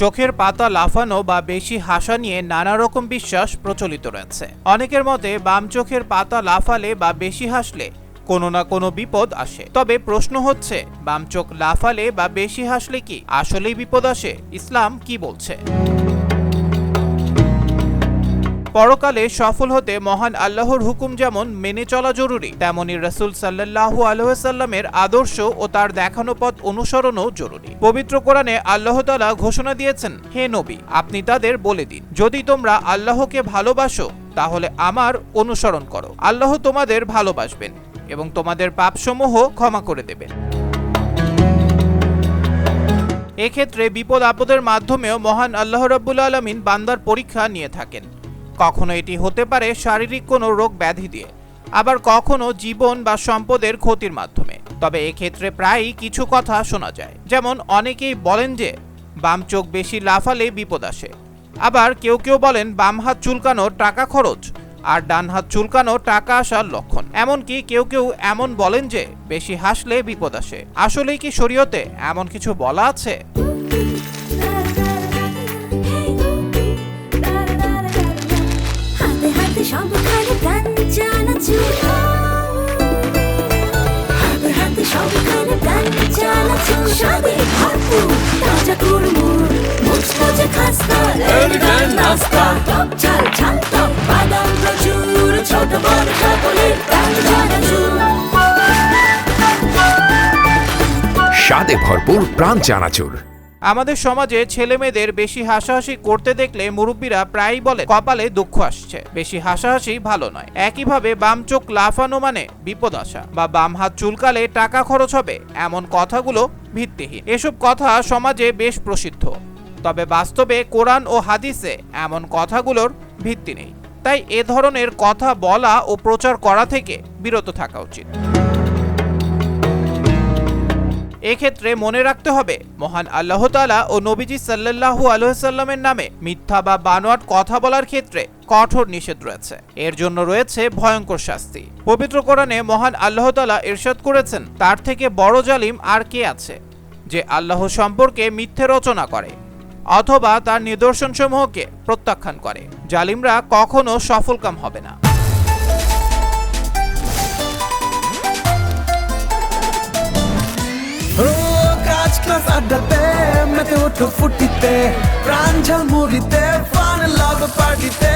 চোখের পাতা লাফানো বা বেশি হাসা নিয়ে নানা রকম বিশ্বাস প্রচলিত রয়েছে। অনেকের মতে বাম চোখের পাতা লাফালে বা বেশি হাসলে কোনো না কোনো বিপদ আসে। তবে প্রশ্ন হচ্ছে, বাম চোখ লাফালে বা বেশি হাসলে কি আসলেই বিপদ আসে? ইসলাম কি বলছে? পরকালে সফল হতে মহান আল্লাহর হুকুম যেমন মেনে চলা জরুরি, তেমনি রসুল সাল্লাহ আলহামের আদর্শ ও তার দেখানো পথ অনুসরণও জরুরি। পবিত্র কোরআনে আল্লাহ তালা ঘোষণা দিয়েছেন, হে নবী, আপনি তাদের বলে দিন, যদি তোমরা আল্লাহকে ভালোবাসো, তাহলে আমার অনুসরণ করো। আল্লাহ তোমাদের ভালোবাসবেন এবং তোমাদের পাপসমূহ ক্ষমা করে দেবেন। এক্ষেত্রে বিপদ আপদের মাধ্যমেও মহান আল্লাহ রাব্বুল আলমিন বান্দার পরীক্ষা নিয়ে থাকেন। কখনো এটি হতে পারে শারীরিক কোনো রোগ ব্যাধি দিয়ে, আবার কখনো জীবন বা সম্পদের ক্ষতির মাধ্যমে। তবে এক্ষেত্রে প্রায়ই কিছু কথা শোনা যায়। যেমন, অনেকেই বলেন যে, বাম চোখ বেশি লাফালে বিপদ আসে। আবার কেউ কেউ বলেন, বাম হাত চুলকানো টাকা খরচ আর ডান হাত চুলকানো টাকা আসার লক্ষণ। এমনকি কেউ কেউ এমন বলেন যে, বেশি হাসলে বিপদ আসে। আসলেই কি শরীয়তে এমন কিছু বলা আছে? সবখানে গান চানাচুর হাতে হাতে সবখানে গান চানাচুর স্বাদে ভরপুর তাজা কুড়মুড় মুচমুচে খাস্তা এলিগান নাস্তা। টক ঝাল ঝাল টক বাদাম প্রচুর ছোট বড় সকলের গান চানাচুর স্বাদে ভরপুর প্রাণ চানাচুর আমাদের সমাজে ছেলে মেয়েদের বেশি হাসাহাসি করতে দেখলে মুরব্বীরা প্রায়ই বলে, কপালে দুঃখ আসছে। বেশি হাসাহাসি ভালো নয়। একইভাবে বাম চোখ লাফানো মানে বিপদ আসা বা বাম হাত চুলকালে টাকা খরচ হবে। এমন কথাগুলো ভিত্তিহীন। এসব কথা সমাজে বেশ প্রসিদ্ধ। তবে বাস্তবে কোরআন ও হাদিসে এমন কথাগুলোর ভিত্তি নেই। তাই এ ধরনের কথা বলা ও প্রচার করা থেকে বিরত থাকা উচিত। এক্ষেত্রে মনে রাখতে হবে, মহান আল্লাহ তাআলা ও নবীজি সাল্লাল্লাহু আলহামের নামে মিথ্যা বা বানোয়াট কথা বলার ক্ষেত্রে কঠোর নিষেধ রয়েছে। এর জন্য রয়েছে ভয়ঙ্কর শাস্তি। পবিত্র কোরআনে মহান আল্লাহ তাআলা ইরশাদ করেছেন, তার থেকে বড় জালিম আর কে আছে? যে আল্লাহ সম্পর্কে মিথ্যে রচনা করে অথবা তার নিদর্শনসমূহকে প্রত্যাখ্যান করে। জালিমরা কখনো সফলকাম হবে না। ক্লাস আড্ডাতে মেতে ওঠো ফুটিতে প্রাণ ঝালমুড়িতে ফান লাভ পার্টিতে।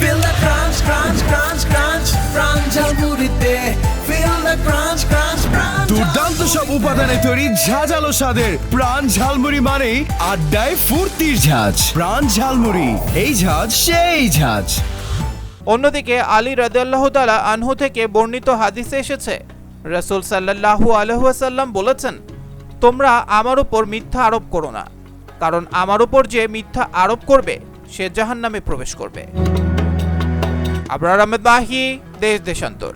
Feel the crunch, crunch, crunch, crunch প্রাণ ঝালমুড়িতে Feel the crunch, crunch, crunch দুর্দান্ত সব উপাদানে তৈরি ঝাঁঝালো স্বাদের প্রাণ ঝালমুড়ি মানেই আড্ডায় ফুর্তির ঝাঁজ। প্রাণ ঝালমুড়ি এই ঝাঁজ সেই ঝাঁজ। অন্যদিকে আলী রাদিয়াল্লাহ তাআলা আনহু থেকে বর্ণিত হাদিসে এসেছে। রাসূল সাল্লাল্লাহু আলাইহি ওয়াসাল্লাম বলেছেন তোমরা আমার উপর মিথ্যা আরোপ করো না, কারণ আমার উপর যে মিথ্যা আরোপ করবে, সে জাহান নামে প্রবেশ করবে। আবরার আহমেদ বাহি, দেশ দেশান্তর।